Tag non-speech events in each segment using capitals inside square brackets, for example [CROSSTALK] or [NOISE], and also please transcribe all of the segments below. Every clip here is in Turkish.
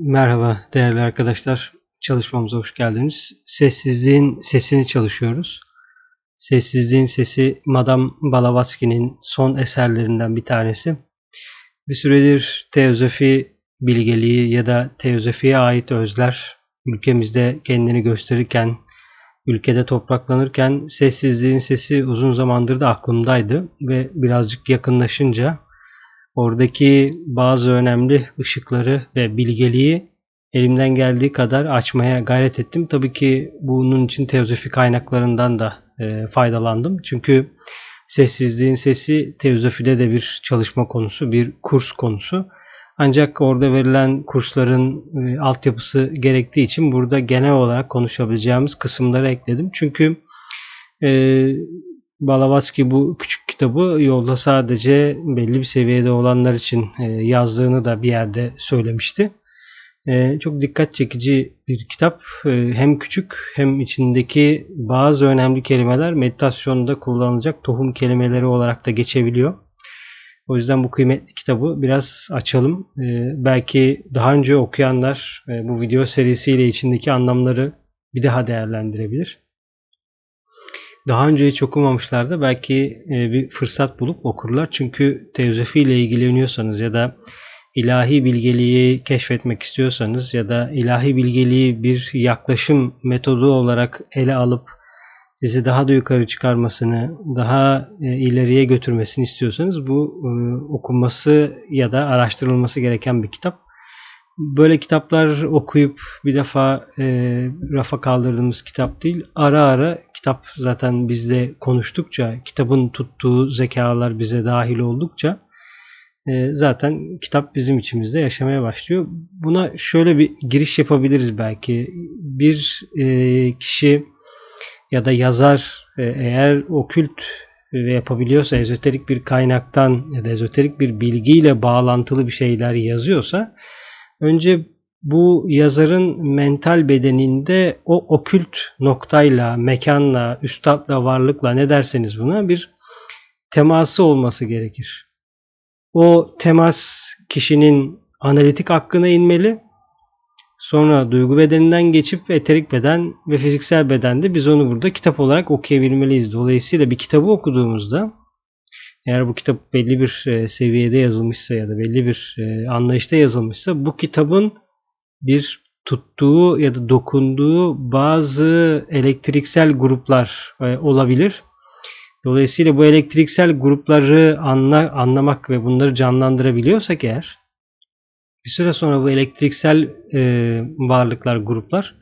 Merhaba değerli arkadaşlar. Çalışmamıza hoş geldiniz. Sessizliğin sesini çalışıyoruz. Sessizliğin sesi Madame Blavatsky'nin son eserlerinden bir tanesi. Bir süredir teozofi bilgeliği ya da teozofiye ait özler ülkemizde kendini gösterirken, ülkede topraklanırken sessizliğin sesi uzun zamandır da aklımdaydı ve birazcık yakınlaşınca oradaki bazı önemli ışıkları ve bilgeliği elimden geldiği kadar açmaya gayret ettim. Tabii ki bunun için teozofi kaynaklarından da e, faydalandım. Çünkü sessizliğin sesi teozofide de bir çalışma konusu, bir kurs konusu. Ancak orada verilen kursların e, altyapısı gerektiği için burada genel olarak konuşabileceğimiz kısımları ekledim. Çünkü e, Balavatsky bu küçük kitabı yolda sadece belli bir seviyede olanlar için e, yazdığını da bir yerde söylemişti. E, çok dikkat çekici bir kitap. E, hem küçük hem içindeki bazı önemli kelimeler meditasyonda kullanılacak tohum kelimeleri olarak da geçebiliyor. O yüzden bu kıymetli kitabı biraz açalım. Belki daha önce okuyanlar bu video serisiyle içindeki anlamları bir daha değerlendirebilir daha önce hiç okumamışlar da belki e, bir fırsat bulup okurlar. Çünkü teozofi ile ilgileniyorsanız ya da ilahi bilgeliği keşfetmek istiyorsanız ya da ilahi bilgeliği bir yaklaşım metodu olarak ele alıp sizi daha da yukarı çıkarmasını, daha e, ileriye götürmesini istiyorsanız bu e, okunması ya da araştırılması gereken bir kitap böyle kitaplar okuyup bir defa e, rafa kaldırdığımız kitap değil. Ara ara kitap zaten bizde konuştukça, kitabın tuttuğu zekalar bize dahil oldukça e, zaten kitap bizim içimizde yaşamaya başlıyor. Buna şöyle bir giriş yapabiliriz belki. Bir e, kişi ya da yazar e, eğer okült ve yapabiliyorsa ezoterik bir kaynaktan ya da ezoterik bir bilgiyle bağlantılı bir şeyler yazıyorsa Önce bu yazarın mental bedeninde o okült noktayla, mekanla, üstadla, varlıkla ne derseniz buna bir teması olması gerekir. O temas kişinin analitik hakkına inmeli. Sonra duygu bedeninden geçip eterik beden ve fiziksel bedende biz onu burada kitap olarak okuyabilmeliyiz. Dolayısıyla bir kitabı okuduğumuzda eğer bu kitap belli bir e, seviyede yazılmışsa ya da belli bir e, anlayışta yazılmışsa bu kitabın bir tuttuğu ya da dokunduğu bazı elektriksel gruplar e, olabilir. Dolayısıyla bu elektriksel grupları anla, anlamak ve bunları canlandırabiliyorsak eğer bir süre sonra bu elektriksel e, varlıklar, gruplar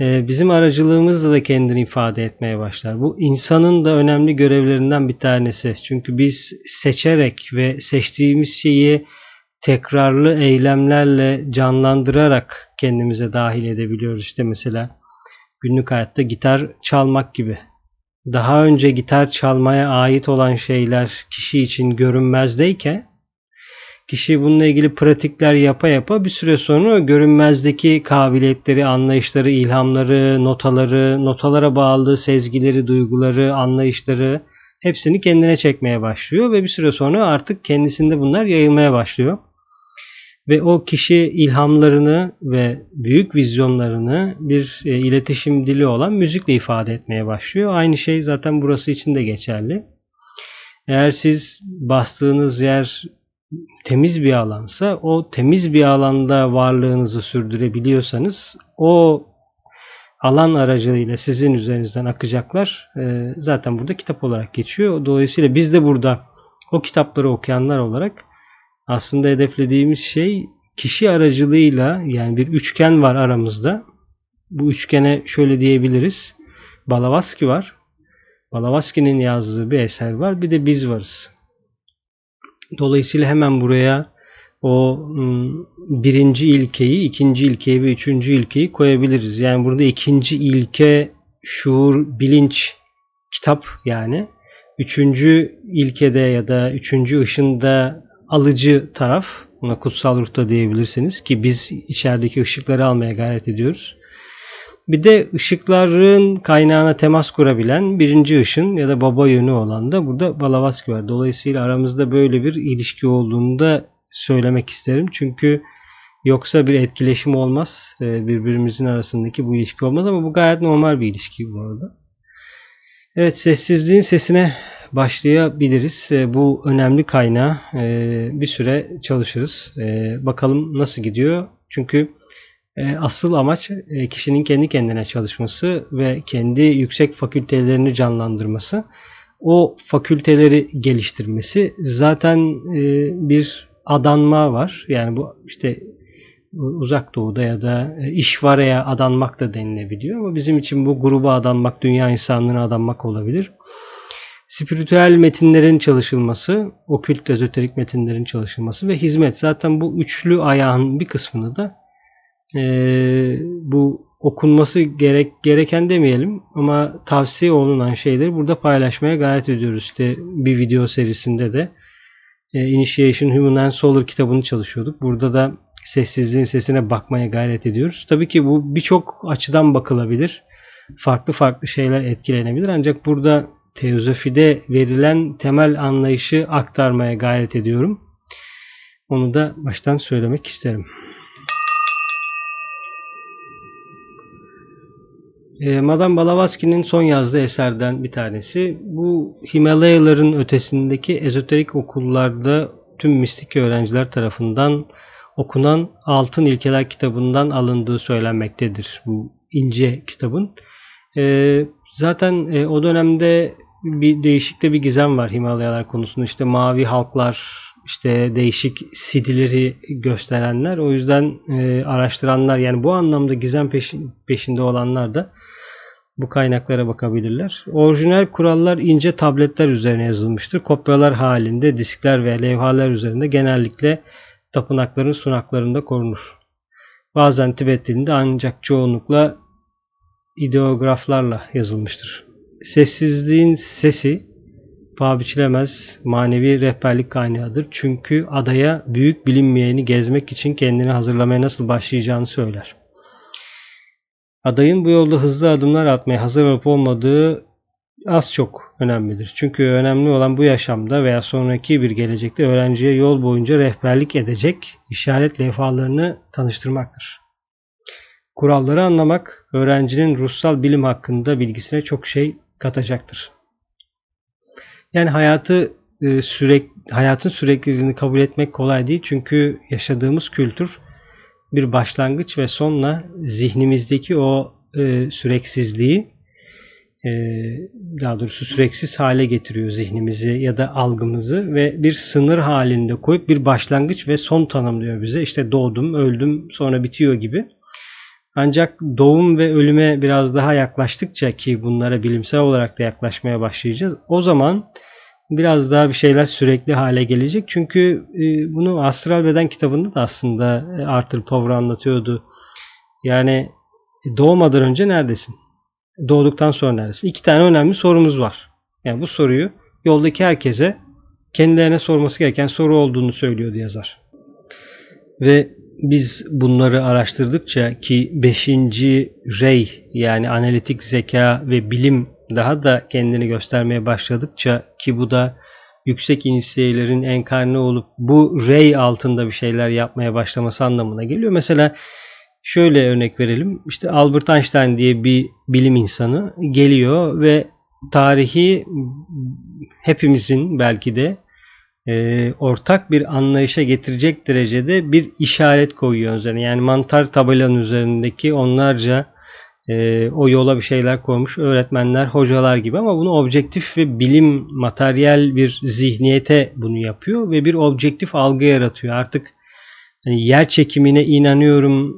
bizim aracılığımızla da kendini ifade etmeye başlar. Bu insanın da önemli görevlerinden bir tanesi. Çünkü biz seçerek ve seçtiğimiz şeyi tekrarlı eylemlerle canlandırarak kendimize dahil edebiliyoruz. İşte mesela günlük hayatta gitar çalmak gibi. Daha önce gitar çalmaya ait olan şeyler kişi için görünmezdeyken Kişi bununla ilgili pratikler yapa yapa bir süre sonra görünmezdeki kabiliyetleri, anlayışları, ilhamları, notaları, notalara bağlı sezgileri, duyguları, anlayışları hepsini kendine çekmeye başlıyor ve bir süre sonra artık kendisinde bunlar yayılmaya başlıyor. Ve o kişi ilhamlarını ve büyük vizyonlarını bir e, iletişim dili olan müzikle ifade etmeye başlıyor. Aynı şey zaten burası için de geçerli. Eğer siz bastığınız yer temiz bir alansa o temiz bir alanda varlığınızı sürdürebiliyorsanız o alan aracılığıyla sizin üzerinizden akacaklar e, zaten burada kitap olarak geçiyor. Dolayısıyla biz de burada o kitapları okuyanlar olarak aslında hedeflediğimiz şey kişi aracılığıyla yani bir üçgen var aramızda. Bu üçgene şöyle diyebiliriz. Balavaski var. Balavaski'nin yazdığı bir eser var. Bir de biz varız. Dolayısıyla hemen buraya o birinci ilkeyi, ikinci ilkeyi ve üçüncü ilkeyi koyabiliriz. Yani burada ikinci ilke şuur, bilinç, kitap yani. Üçüncü ilkede ya da üçüncü ışında alıcı taraf, buna kutsal ruh da diyebilirsiniz ki biz içerideki ışıkları almaya gayret ediyoruz. Bir de ışıkların kaynağına temas kurabilen birinci ışın ya da baba yönü olan da burada Balavaski var. Dolayısıyla aramızda böyle bir ilişki olduğunu da söylemek isterim. Çünkü Yoksa bir etkileşim olmaz. E, birbirimizin arasındaki bu ilişki olmaz ama bu gayet normal bir ilişki bu arada. Evet sessizliğin sesine başlayabiliriz. E, bu önemli kaynağı e, bir süre çalışırız. Bakalım nasıl gidiyor. Çünkü asıl amaç e, kişinin kendi kendine çalışması ve kendi yüksek fakültelerini canlandırması. O fakülteleri geliştirmesi zaten e, bir adanma var. Yani bu işte uzak doğuda ya da işvaraya adanmak da denilebiliyor. Ama bizim için bu gruba adanmak, dünya insanlığına adanmak olabilir. Spiritüel metinlerin çalışılması, okült ezoterik metinlerin çalışılması ve hizmet. Zaten bu üçlü ayağın bir kısmını da e, bu okunması gerek gereken demeyelim ama tavsiye olunan şeyleri burada paylaşmaya gayret ediyoruz. İşte bir video serisinde de e, Initiation Human and Solar kitabını çalışıyorduk. Burada da sessizliğin sesine bakmaya gayret ediyoruz. Tabii ki bu birçok açıdan bakılabilir. Farklı farklı şeyler etkilenebilir. Ancak burada teozofide verilen temel anlayışı aktarmaya gayret ediyorum. Onu da baştan söylemek isterim. E, Madame Blavatsky'nin son yazdığı eserden bir tanesi. Bu Himalayaların ötesindeki ezoterik okullarda tüm mistik öğrenciler tarafından okunan Altın İlkeler kitabından alındığı söylenmektedir bu ince kitabın. E, zaten e, o dönemde bir değişikte bir gizem var Himalayalar konusunda. İşte mavi halklar, işte değişik sidileri gösterenler. O yüzden e, araştıranlar yani bu anlamda gizem peşin, peşinde olanlar da bu kaynaklara bakabilirler. Orijinal kurallar ince tabletler üzerine yazılmıştır. Kopyalar halinde diskler ve levhalar üzerinde genellikle tapınakların sunaklarında korunur. Bazen Tibet dilinde ancak çoğunlukla ideograflarla yazılmıştır. Sessizliğin sesi paha biçilemez manevi rehberlik kaynağıdır. Çünkü adaya büyük bilinmeyeni gezmek için kendini hazırlamaya nasıl başlayacağını söyler. Adayın bu yolda hızlı adımlar atmaya hazır olup olmadığı az çok önemlidir. Çünkü önemli olan bu yaşamda veya sonraki bir gelecekte öğrenciye yol boyunca rehberlik edecek işaret levhalarını tanıştırmaktır. Kuralları anlamak öğrencinin ruhsal bilim hakkında bilgisine çok şey katacaktır. Yani hayatı e, sürekli hayatın sürekliliğini kabul etmek kolay değil çünkü yaşadığımız kültür bir başlangıç ve sonla zihnimizdeki o e, süreksizliği e, daha doğrusu süreksiz hale getiriyor zihnimizi ya da algımızı ve bir sınır halinde koyup bir başlangıç ve son tanımlıyor bize. İşte doğdum, öldüm, sonra bitiyor gibi. Ancak doğum ve ölüme biraz daha yaklaştıkça ki bunlara bilimsel olarak da yaklaşmaya başlayacağız. O zaman biraz daha bir şeyler sürekli hale gelecek. Çünkü e, bunu Astral Beden kitabında da aslında e, Arthur Power anlatıyordu. Yani e, doğmadan önce neredesin? Doğduktan sonra neredesin? İki tane önemli sorumuz var. Yani bu soruyu yoldaki herkese kendilerine sorması gereken soru olduğunu söylüyordu yazar. Ve biz bunları araştırdıkça ki 5. rey yani analitik zeka ve bilim daha da kendini göstermeye başladıkça ki bu da yüksek inisiyelerin enkarne olup bu rey altında bir şeyler yapmaya başlaması anlamına geliyor. Mesela şöyle örnek verelim. İşte Albert Einstein diye bir bilim insanı geliyor ve tarihi hepimizin belki de e, ortak bir anlayışa getirecek derecede bir işaret koyuyor üzerine. Yani mantar tabelanın üzerindeki onlarca e, o yola bir şeyler koymuş öğretmenler, hocalar gibi ama bunu objektif ve bilim, materyal bir zihniyete bunu yapıyor ve bir objektif algı yaratıyor. Artık hani yer çekimine inanıyorum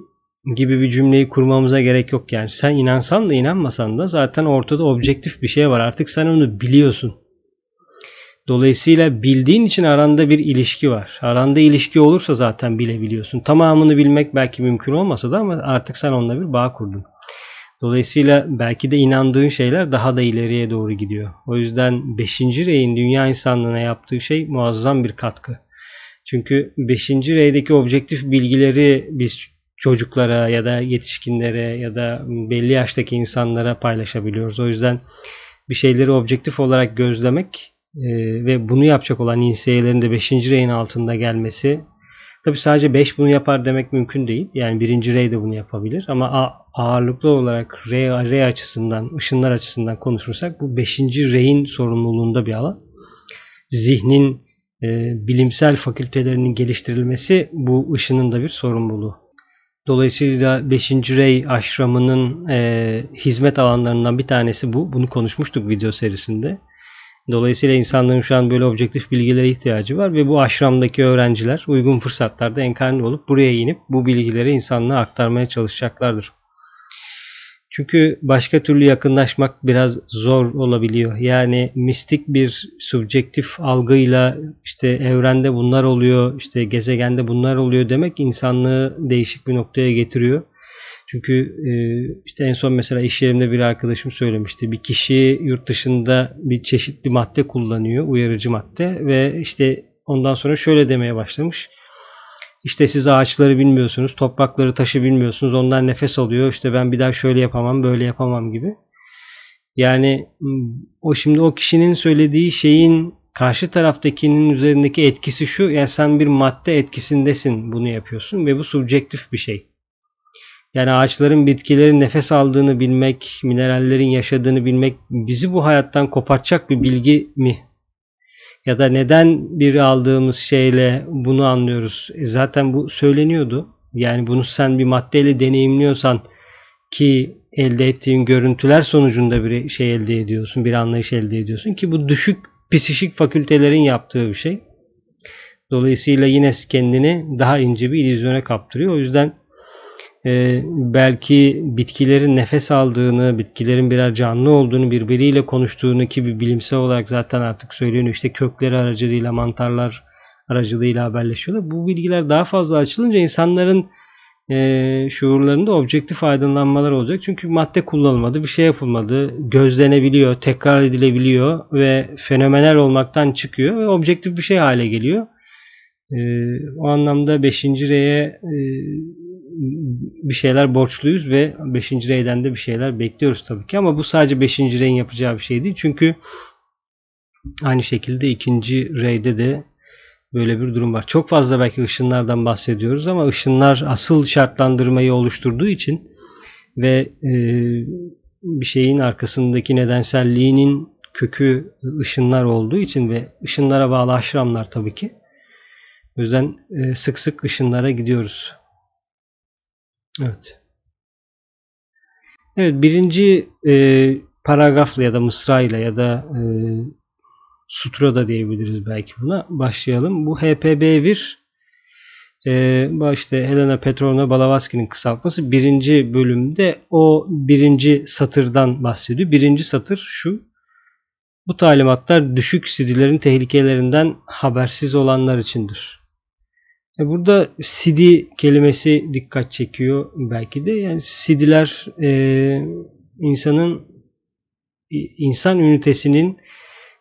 gibi bir cümleyi kurmamıza gerek yok yani. Sen inansan da inanmasan da zaten ortada objektif bir şey var. Artık sen onu biliyorsun. Dolayısıyla bildiğin için aranda bir ilişki var. Aranda ilişki olursa zaten bilebiliyorsun. Tamamını bilmek belki mümkün olmasa da ama artık sen onunla bir bağ kurdun. Dolayısıyla belki de inandığın şeyler daha da ileriye doğru gidiyor. O yüzden 5. reyin dünya insanlığına yaptığı şey muazzam bir katkı. Çünkü 5. reydeki objektif bilgileri biz çocuklara ya da yetişkinlere ya da belli yaştaki insanlara paylaşabiliyoruz. O yüzden bir şeyleri objektif olarak gözlemek e, ve bunu yapacak olan insiyelerin de 5. reyin altında gelmesi Tabi sadece 5 bunu yapar demek mümkün değil. Yani birinci rey de bunu yapabilir. Ama ağırlıklı olarak rey, rey açısından, ışınlar açısından konuşursak bu 5. reyin sorumluluğunda bir alan. Zihnin e, bilimsel fakültelerinin geliştirilmesi bu ışının da bir sorumluluğu. Dolayısıyla 5. Rey aşramının e, hizmet alanlarından bir tanesi bu. Bunu konuşmuştuk video serisinde. Dolayısıyla insanların şu an böyle objektif bilgilere ihtiyacı var ve bu aşramdaki öğrenciler uygun fırsatlarda enkarne olup buraya inip bu bilgileri insanlığa aktarmaya çalışacaklardır. Çünkü başka türlü yakınlaşmak biraz zor olabiliyor. Yani mistik bir subjektif algıyla işte evrende bunlar oluyor, işte gezegende bunlar oluyor demek insanlığı değişik bir noktaya getiriyor. Çünkü e, işte en son mesela iş yerimde bir arkadaşım söylemişti. Bir kişi yurt dışında bir çeşitli madde kullanıyor, uyarıcı madde ve işte ondan sonra şöyle demeye başlamış. İşte siz ağaçları bilmiyorsunuz, toprakları, taşı bilmiyorsunuz. Ondan nefes alıyor. İşte ben bir daha şöyle yapamam, böyle yapamam gibi. Yani o şimdi o kişinin söylediği şeyin karşı taraftakinin üzerindeki etkisi şu. Yani sen bir madde etkisindesin bunu yapıyorsun ve bu subjektif bir şey. Yani ağaçların, bitkilerin nefes aldığını bilmek, minerallerin yaşadığını bilmek bizi bu hayattan kopartacak bir bilgi mi? Ya da neden bir aldığımız şeyle bunu anlıyoruz? E zaten bu söyleniyordu. Yani bunu sen bir maddeyle deneyimliyorsan ki elde ettiğin görüntüler sonucunda bir şey elde ediyorsun, bir anlayış elde ediyorsun ki bu düşük psişik fakültelerin yaptığı bir şey. Dolayısıyla yine kendini daha ince bir illüzyona kaptırıyor. O yüzden e, belki bitkilerin nefes aldığını, bitkilerin birer canlı olduğunu, birbiriyle konuştuğunu ki bir bilimsel olarak zaten artık söyleniyor. İşte kökleri aracılığıyla, mantarlar aracılığıyla haberleşiyorlar. Bu bilgiler daha fazla açılınca insanların e, şuurlarında objektif aydınlanmalar olacak. Çünkü madde kullanılmadı, bir şey yapılmadı, gözlenebiliyor, tekrar edilebiliyor ve fenomenal olmaktan çıkıyor ve objektif bir şey hale geliyor. E, o anlamda 5. R'ye e, bir şeyler borçluyuz ve 5. reyden de bir şeyler bekliyoruz tabii ki ama bu sadece 5. reyin yapacağı bir şey değil. Çünkü aynı şekilde ikinci reyde de böyle bir durum var. Çok fazla belki ışınlardan bahsediyoruz ama ışınlar asıl şartlandırmayı oluşturduğu için ve e, bir şeyin arkasındaki nedenselliğinin kökü ışınlar olduğu için ve ışınlara bağlı aşramlar tabii ki. O yüzden e, sık sık ışınlara gidiyoruz. Evet. Evet birinci e, paragrafla ya da mısrayla ya da e, sutra da diyebiliriz belki buna. Başlayalım. Bu HPB1 e, işte Helena Petrovna Blavatsky'nin kısaltması birinci bölümde o birinci satırdan bahsediyor. Birinci satır şu. Bu talimatlar düşük sidilerin tehlikelerinden habersiz olanlar içindir. E, burada CD kelimesi dikkat çekiyor belki de. Yani CD'ler e, insanın insan ünitesinin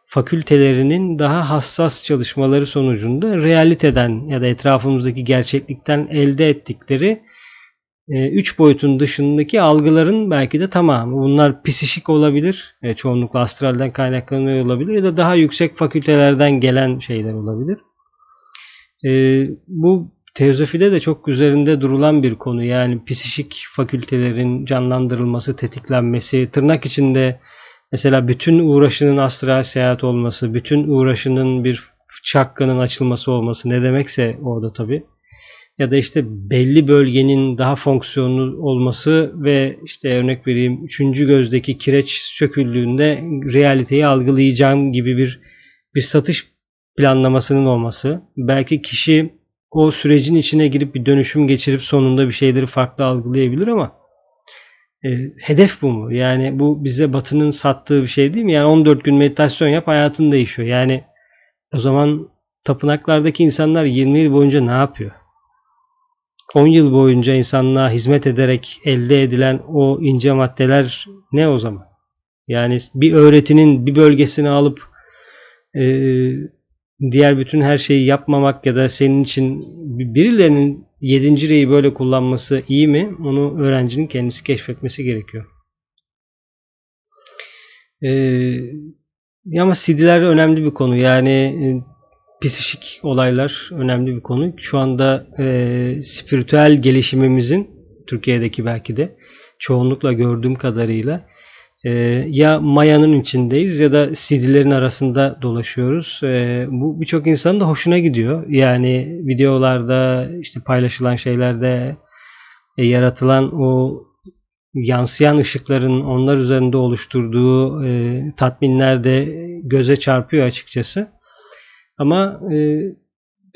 fakültelerinin daha hassas çalışmaları sonucunda realiteden ya da etrafımızdaki gerçeklikten elde ettikleri e, üç boyutun dışındaki algıların belki de tamamı. Bunlar psişik olabilir, e, çoğunlukla astralden kaynaklanıyor olabilir ya da daha yüksek fakültelerden gelen şeyler olabilir. E, bu teozofide de çok üzerinde durulan bir konu. Yani psişik fakültelerin canlandırılması, tetiklenmesi, tırnak içinde mesela bütün uğraşının astral seyahat olması, bütün uğraşının bir çakkanın açılması olması ne demekse orada tabi. Ya da işte belli bölgenin daha fonksiyonlu olması ve işte örnek vereyim üçüncü gözdeki kireç söküldüğünde realiteyi algılayacağım gibi bir bir satış planlamasının olması. Belki kişi o sürecin içine girip bir dönüşüm geçirip sonunda bir şeyleri farklı algılayabilir ama e, hedef bu mu? Yani bu bize Batı'nın sattığı bir şey değil mi? Yani 14 gün meditasyon yap hayatın değişiyor. Yani o zaman tapınaklardaki insanlar 20 yıl boyunca ne yapıyor? 10 yıl boyunca insanlığa hizmet ederek elde edilen o ince maddeler ne o zaman? Yani bir öğretinin bir bölgesini alıp e, diğer bütün her şeyi yapmamak ya da senin için birilerinin yedinci reyi böyle kullanması iyi mi? Onu öğrencinin kendisi keşfetmesi gerekiyor. Ee, ama CD'ler önemli bir konu. Yani psişik olaylar önemli bir konu. Şu anda e, spiritüel gelişimimizin Türkiye'deki belki de çoğunlukla gördüğüm kadarıyla e, ya mayanın içindeyiz ya da CD'lerin arasında dolaşıyoruz. E, bu birçok insanın da hoşuna gidiyor. Yani videolarda işte paylaşılan şeylerde e, yaratılan o yansıyan ışıkların onlar üzerinde oluşturduğu e, tatminler de göze çarpıyor açıkçası. Ama e,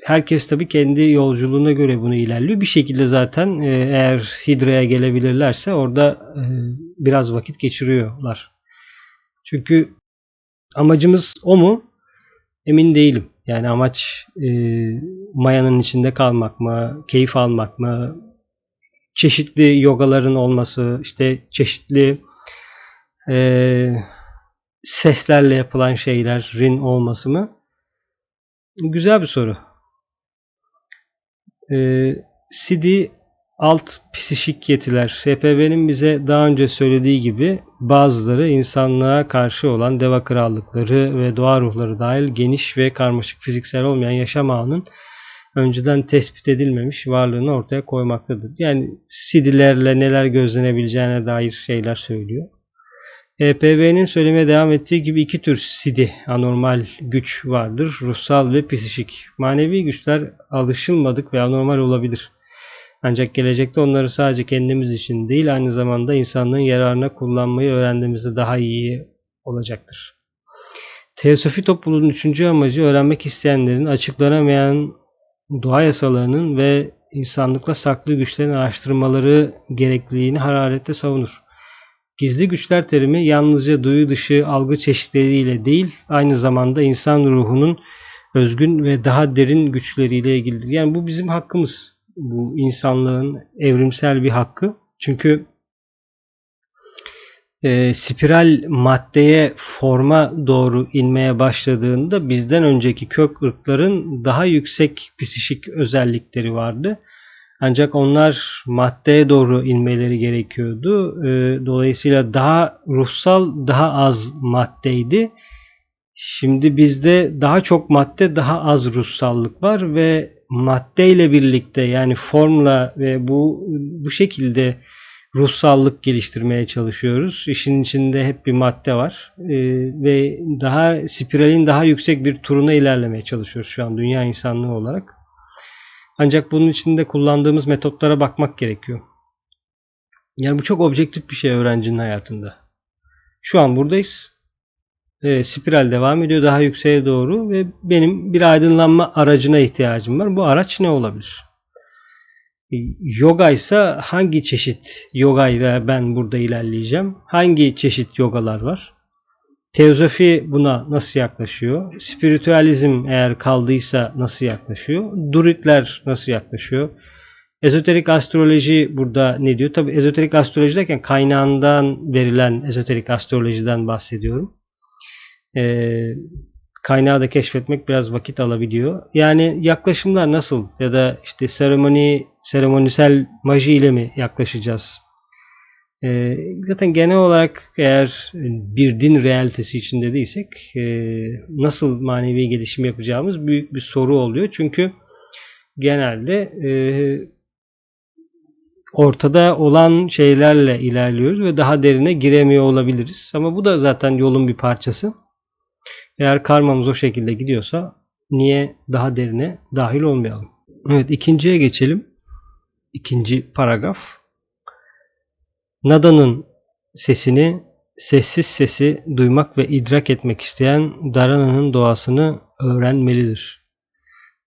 herkes tabii kendi yolculuğuna göre bunu ilerliyor. Bir şekilde zaten e, eğer Hidra'ya gelebilirlerse orada e, biraz vakit geçiriyorlar. Çünkü amacımız o mu? Emin değilim. Yani amaç e, mayanın içinde kalmak mı, keyif almak mı, çeşitli yogaların olması, işte çeşitli e, seslerle yapılan şeylerin olması mı? Güzel bir soru. E, CD alt psişik yetiler. SPB'nin bize daha önce söylediği gibi bazıları insanlığa karşı olan deva krallıkları ve doğa ruhları dahil geniş ve karmaşık fiziksel olmayan yaşam ağının önceden tespit edilmemiş varlığını ortaya koymaktadır. Yani CD'lerle neler gözlenebileceğine dair şeyler söylüyor. EPB'nin söylemeye devam ettiği gibi iki tür CD anormal güç vardır. Ruhsal ve psişik. Manevi güçler alışılmadık ve anormal olabilir. Ancak gelecekte onları sadece kendimiz için değil aynı zamanda insanlığın yararına kullanmayı öğrendiğimizde daha iyi olacaktır. Teosofi topluluğunun üçüncü amacı öğrenmek isteyenlerin açıklanamayan doğa yasalarının ve insanlıkla saklı güçlerin araştırmaları gerekliliğini hararetle savunur. Gizli güçler terimi yalnızca duyu dışı algı çeşitleriyle değil, aynı zamanda insan ruhunun özgün ve daha derin güçleriyle ilgilidir. Yani bu bizim hakkımız. Bu insanlığın evrimsel bir hakkı. Çünkü e, spiral maddeye forma doğru inmeye başladığında bizden önceki kök ırkların daha yüksek psişik özellikleri vardı. Ancak onlar maddeye doğru inmeleri gerekiyordu. E, dolayısıyla daha ruhsal, daha az maddeydi. Şimdi bizde daha çok madde, daha az ruhsallık var ve maddeyle birlikte yani formla ve bu bu şekilde ruhsallık geliştirmeye çalışıyoruz. İşin içinde hep bir madde var ee, ve daha spiralin daha yüksek bir turuna ilerlemeye çalışıyoruz şu an dünya insanlığı olarak. Ancak bunun için de kullandığımız metotlara bakmak gerekiyor. Yani bu çok objektif bir şey öğrencinin hayatında. Şu an buradayız. E, spiral devam ediyor daha yükseğe doğru ve benim bir aydınlanma aracına ihtiyacım var. Bu araç ne olabilir? E, yoga ise hangi çeşit yoga ile ben burada ilerleyeceğim? Hangi çeşit yogalar var? Teozofi buna nasıl yaklaşıyor? Spiritüalizm eğer kaldıysa nasıl yaklaşıyor? Duritler nasıl yaklaşıyor? Ezoterik astroloji burada ne diyor? Tabi ezoterik astroloji derken kaynağından verilen ezoterik astrolojiden bahsediyorum. Ee, kaynağı da keşfetmek biraz vakit alabiliyor. Yani yaklaşımlar nasıl ya da işte seremoni, seremonisel maji ile mi yaklaşacağız? Ee, zaten genel olarak eğer bir din realitesi içinde değilsek e, nasıl manevi gelişim yapacağımız büyük bir soru oluyor. Çünkü genelde e, ortada olan şeylerle ilerliyoruz ve daha derine giremiyor olabiliriz. Ama bu da zaten yolun bir parçası. Eğer karmamız o şekilde gidiyorsa niye daha derine dahil olmayalım? Evet ikinciye geçelim. İkinci paragraf. Nada'nın sesini, sessiz sesi duymak ve idrak etmek isteyen Dharana'nın doğasını öğrenmelidir.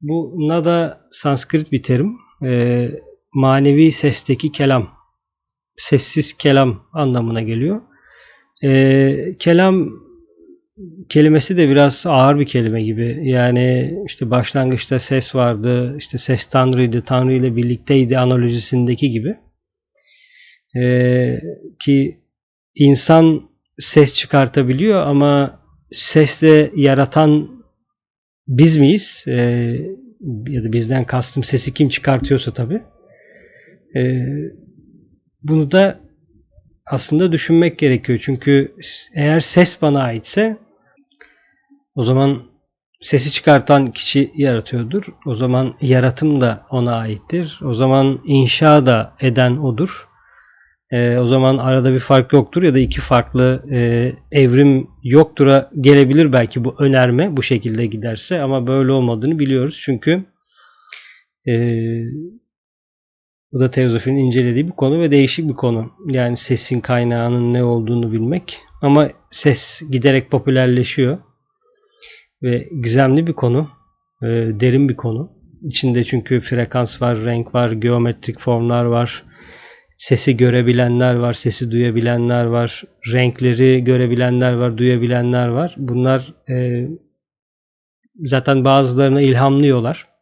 Bu Nada Sanskrit bir terim. E, manevi sesteki kelam. Sessiz kelam anlamına geliyor. E, kelam kelimesi de biraz ağır bir kelime gibi. Yani işte başlangıçta ses vardı, işte ses Tanrı'ydı, Tanrı ile birlikteydi analojisindeki gibi. Ee, ki insan ses çıkartabiliyor ama sesle yaratan biz miyiz? Ee, ya da bizden kastım sesi kim çıkartıyorsa tabii. Ee, bunu da aslında düşünmek gerekiyor. Çünkü eğer ses bana aitse o zaman sesi çıkartan kişi yaratıyordur. O zaman yaratım da ona aittir. O zaman inşa da eden odur. E, o zaman arada bir fark yoktur ya da iki farklı e, evrim yoktura gelebilir belki bu önerme bu şekilde giderse ama böyle olmadığını biliyoruz. Çünkü e, bu da teozofinin incelediği bir konu ve değişik bir konu. Yani sesin kaynağının ne olduğunu bilmek. Ama ses giderek popülerleşiyor. Ve gizemli bir konu. E, derin bir konu. İçinde çünkü frekans var, renk var, geometrik formlar var. Sesi görebilenler var, sesi duyabilenler var. Renkleri görebilenler var, duyabilenler var. Bunlar e, zaten bazılarına ilhamlıyorlar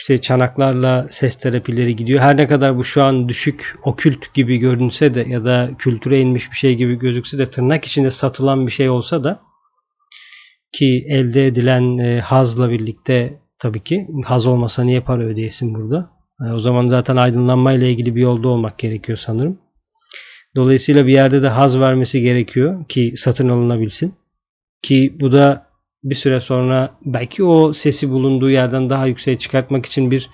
işte çanaklarla ses terapileri gidiyor. Her ne kadar bu şu an düşük okült gibi görünse de ya da kültüre inmiş bir şey gibi gözükse de tırnak içinde satılan bir şey olsa da ki elde edilen e, hazla birlikte tabii ki haz olmasa niye para ödeyesin burada? E, o zaman zaten aydınlanma ile ilgili bir yolda olmak gerekiyor sanırım. Dolayısıyla bir yerde de haz vermesi gerekiyor ki satın alınabilsin. Ki bu da bir süre sonra belki o sesi bulunduğu yerden daha yükseğe çıkartmak için bir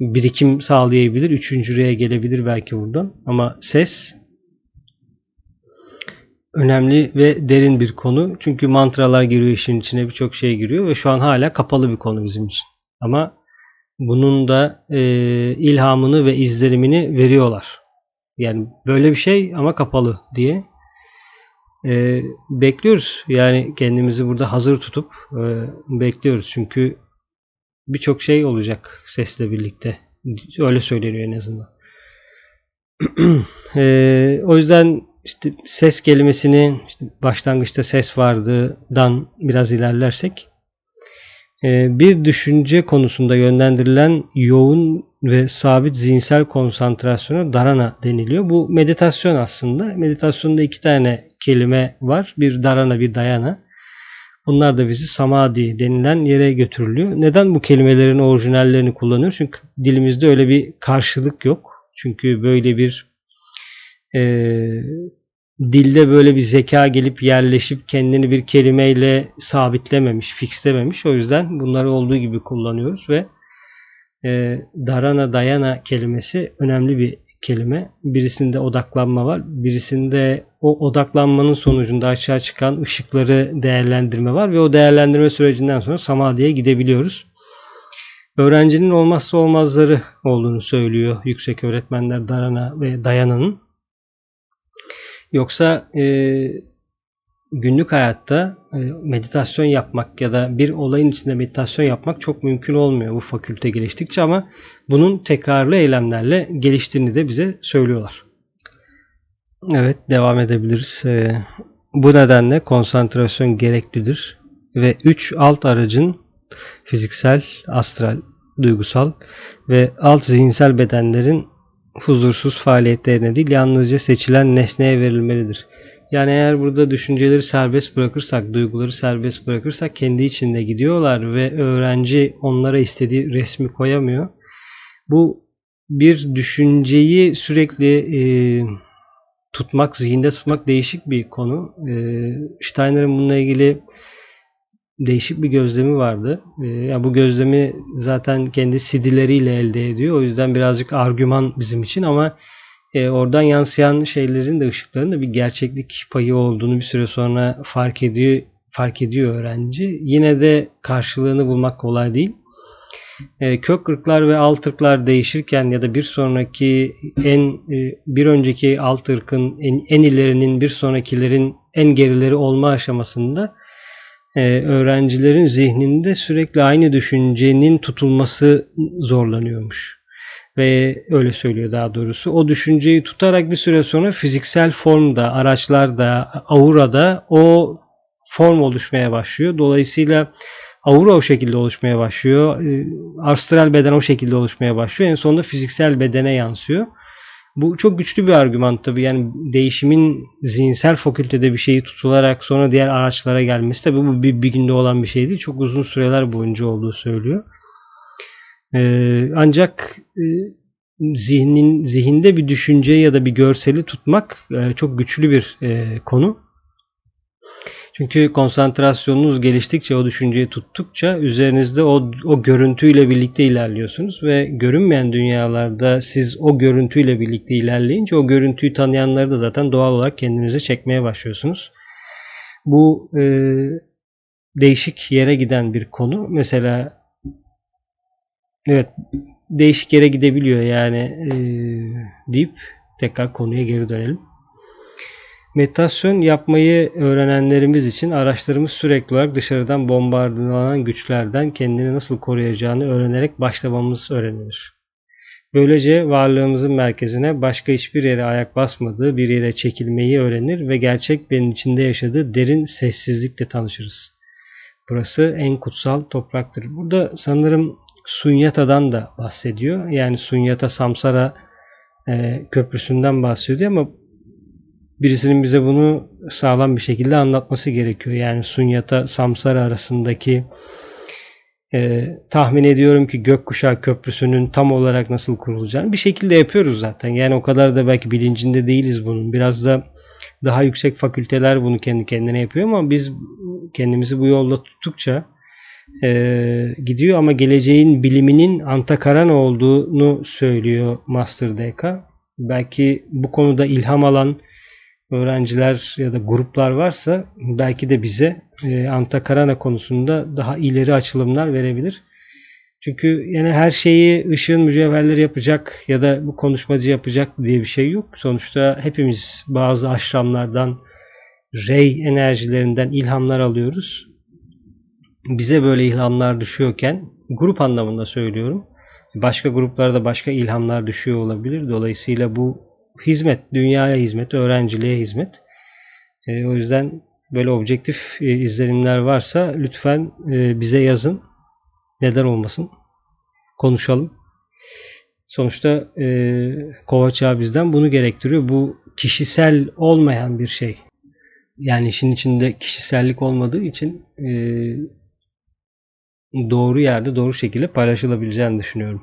birikim sağlayabilir. Üçüncü R'ye gelebilir belki buradan. Ama ses önemli ve derin bir konu. Çünkü mantralar giriyor işin içine birçok şey giriyor ve şu an hala kapalı bir konu bizim için. Ama bunun da e, ilhamını ve izlerimini veriyorlar. Yani böyle bir şey ama kapalı diye e, bekliyoruz. Yani kendimizi burada hazır tutup e, bekliyoruz. Çünkü birçok şey olacak sesle birlikte. Öyle söyleniyor en azından. [CLEARS THROAT] e, o yüzden işte ses kelimesini işte başlangıçta ses vardıdan biraz ilerlersek bir düşünce konusunda yönlendirilen yoğun ve sabit zihinsel konsantrasyona darana deniliyor. Bu meditasyon aslında. Meditasyonda iki tane kelime var. Bir darana bir dayana. Bunlar da bizi samadhi denilen yere götürülüyor. Neden bu kelimelerin orijinallerini kullanıyoruz? Çünkü dilimizde öyle bir karşılık yok. Çünkü böyle bir e, dilde böyle bir zeka gelip yerleşip kendini bir kelimeyle sabitlememiş, fixlememiş. O yüzden bunları olduğu gibi kullanıyoruz ve e, darana dayana kelimesi önemli bir kelime. Birisinde odaklanma var. Birisinde o odaklanmanın sonucunda aşağı çıkan ışıkları değerlendirme var ve o değerlendirme sürecinden sonra samadhiye gidebiliyoruz. Öğrencinin olmazsa olmazları olduğunu söylüyor yüksek öğretmenler Darana ve Dayana'nın. Yoksa e, günlük hayatta e, meditasyon yapmak ya da bir olayın içinde meditasyon yapmak çok mümkün olmuyor bu fakülte geliştikçe ama bunun tekrarlı eylemlerle geliştiğini de bize söylüyorlar. Evet devam edebiliriz. E, bu nedenle konsantrasyon gereklidir ve 3 alt aracın fiziksel, astral, duygusal ve alt zihinsel bedenlerin huzursuz faaliyetlerine değil yalnızca seçilen nesneye verilmelidir. Yani eğer burada düşünceleri serbest bırakırsak, duyguları serbest bırakırsak kendi içinde gidiyorlar ve öğrenci onlara istediği resmi koyamıyor. Bu bir düşünceyi sürekli e, tutmak, zihinde tutmak değişik bir konu. E, Steiner'ın bununla ilgili değişik bir gözlemi vardı. E, yani bu gözlemi zaten kendi CD'leriyle elde ediyor. O yüzden birazcık argüman bizim için ama e, oradan yansıyan şeylerin de ışıkların da bir gerçeklik payı olduğunu bir süre sonra fark ediyor fark ediyor öğrenci. Yine de karşılığını bulmak kolay değil. E, kök ırklar ve alt ırklar değişirken ya da bir sonraki en e, bir önceki alt ırkın en, en ilerinin bir sonrakilerin en gerileri olma aşamasında e, öğrencilerin zihninde sürekli aynı düşüncenin tutulması zorlanıyormuş ve öyle söylüyor daha doğrusu. O düşünceyi tutarak bir süre sonra fiziksel formda, araçlarda, aurada o form oluşmaya başlıyor. Dolayısıyla aura o şekilde oluşmaya başlıyor. Ee, astral beden o şekilde oluşmaya başlıyor. En sonunda fiziksel bedene yansıyor. Bu çok güçlü bir argüman tabii. Yani değişimin zihinsel fakültede bir şeyi tutularak sonra diğer araçlara gelmesi tabii bu bir, bir günde olan bir şey değil. Çok uzun süreler boyunca olduğu söylüyor. Ee, ancak e, zihnin zihinde bir düşünce ya da bir görseli tutmak e, çok güçlü bir e, konu. Çünkü konsantrasyonunuz geliştikçe, o düşünceyi tuttukça üzerinizde o, o görüntüyle birlikte ilerliyorsunuz ve görünmeyen dünyalarda siz o görüntüyle birlikte ilerleyince o görüntüyü tanıyanları da zaten doğal olarak kendinize çekmeye başlıyorsunuz. Bu e, değişik yere giden bir konu. Mesela evet değişik yere gidebiliyor yani e, deyip tekrar konuya geri dönelim. Meditasyon yapmayı öğrenenlerimiz için araçlarımız sürekli olarak dışarıdan bombardılanan güçlerden kendini nasıl koruyacağını öğrenerek başlamamız öğrenilir. Böylece varlığımızın merkezine başka hiçbir yere ayak basmadığı bir yere çekilmeyi öğrenir ve gerçek benim içinde yaşadığı derin sessizlikle tanışırız. Burası en kutsal topraktır. Burada sanırım Sunyata'dan da bahsediyor. Yani Sunyata Samsara e, köprüsünden bahsediyor ama birisinin bize bunu sağlam bir şekilde anlatması gerekiyor. Yani Sunyata Samsara arasındaki e, tahmin ediyorum ki Gökkuşağı Köprüsü'nün tam olarak nasıl kurulacağını bir şekilde yapıyoruz zaten. Yani o kadar da belki bilincinde değiliz bunun. Biraz da daha yüksek fakülteler bunu kendi kendine yapıyor ama biz kendimizi bu yolda tuttukça e, gidiyor ama geleceğin biliminin Antakaran olduğunu söylüyor Master DK. Belki bu konuda ilham alan öğrenciler ya da gruplar varsa belki de bize e, Antakarana konusunda daha ileri açılımlar verebilir. Çünkü yani her şeyi ışığın mücevherleri yapacak ya da bu konuşmacı yapacak diye bir şey yok. Sonuçta hepimiz bazı aşramlardan, rey enerjilerinden ilhamlar alıyoruz. Bize böyle ilhamlar düşüyorken grup anlamında söylüyorum. Başka gruplarda başka ilhamlar düşüyor olabilir. Dolayısıyla bu hizmet, dünyaya hizmet, öğrenciliğe hizmet. E, o yüzden böyle objektif e, izlenimler varsa lütfen e, bize yazın. Neden olmasın? Konuşalım. Sonuçta e, Kovaç bizden bunu gerektiriyor. Bu kişisel olmayan bir şey. Yani işin içinde kişisellik olmadığı için e, doğru yerde doğru şekilde paylaşılabileceğini düşünüyorum.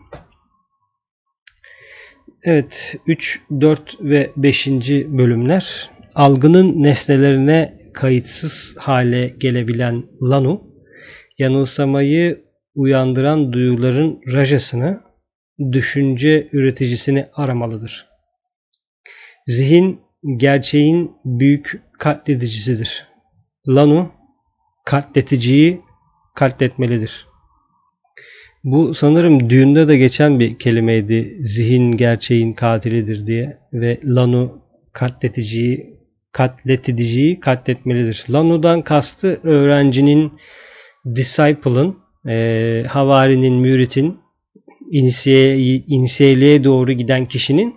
Evet 3, 4 ve 5. bölümler algının nesnelerine kayıtsız hale gelebilen Lanu, yanılsamayı uyandıran duyuların rajasını, düşünce üreticisini aramalıdır. Zihin gerçeğin büyük katledicisidir. Lanu katleticiyi katletmelidir. Bu sanırım düğünde de geçen bir kelimeydi. Zihin gerçeğin katilidir diye ve Lanu katleticiyi katleticiyi katletmelidir. Lanu'dan kastı öğrencinin, disciple'ın, e, havarinin, müritin, inisiye, inisiyeliğe doğru giden kişinin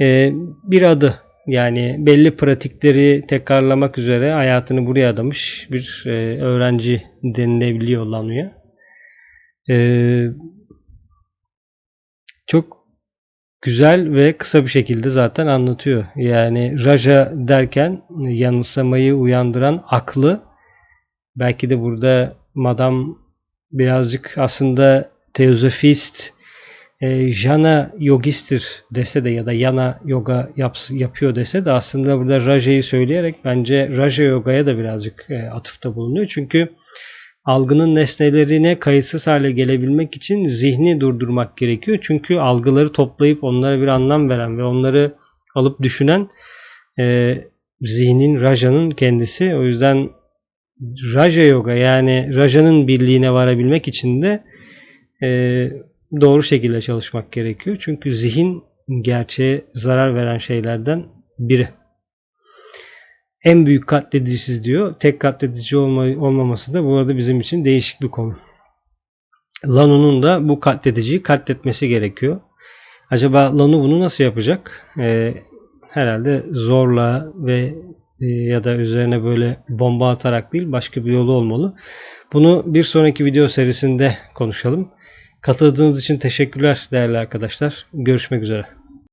e, bir adı. Yani belli pratikleri tekrarlamak üzere hayatını buraya adamış bir e, öğrenci denilebiliyor Lanu'ya. Ee, çok güzel ve kısa bir şekilde zaten anlatıyor. Yani Raja derken yanılsamayı uyandıran aklı belki de burada madam birazcık aslında teozofist e, jana yogistir dese de ya da yana yoga yaps, yapıyor dese de aslında burada Raja'yı söyleyerek bence Raja yogaya da birazcık e, atıfta bulunuyor. Çünkü algının nesnelerine kayıtsız hale gelebilmek için zihni durdurmak gerekiyor. Çünkü algıları toplayıp onlara bir anlam veren ve onları alıp düşünen e, zihnin, rajanın kendisi. O yüzden raja yoga yani rajanın birliğine varabilmek için de e, doğru şekilde çalışmak gerekiyor. Çünkü zihin gerçeğe zarar veren şeylerden biri en büyük katledicisiz diyor. Tek katledici olma, olmaması da bu arada bizim için değişik bir konu. Lanu'nun da bu katlediciyi katletmesi gerekiyor. Acaba Lanu bunu nasıl yapacak? Ee, herhalde zorla ve e, ya da üzerine böyle bomba atarak değil başka bir yolu olmalı. Bunu bir sonraki video serisinde konuşalım. Katıldığınız için teşekkürler değerli arkadaşlar. Görüşmek üzere.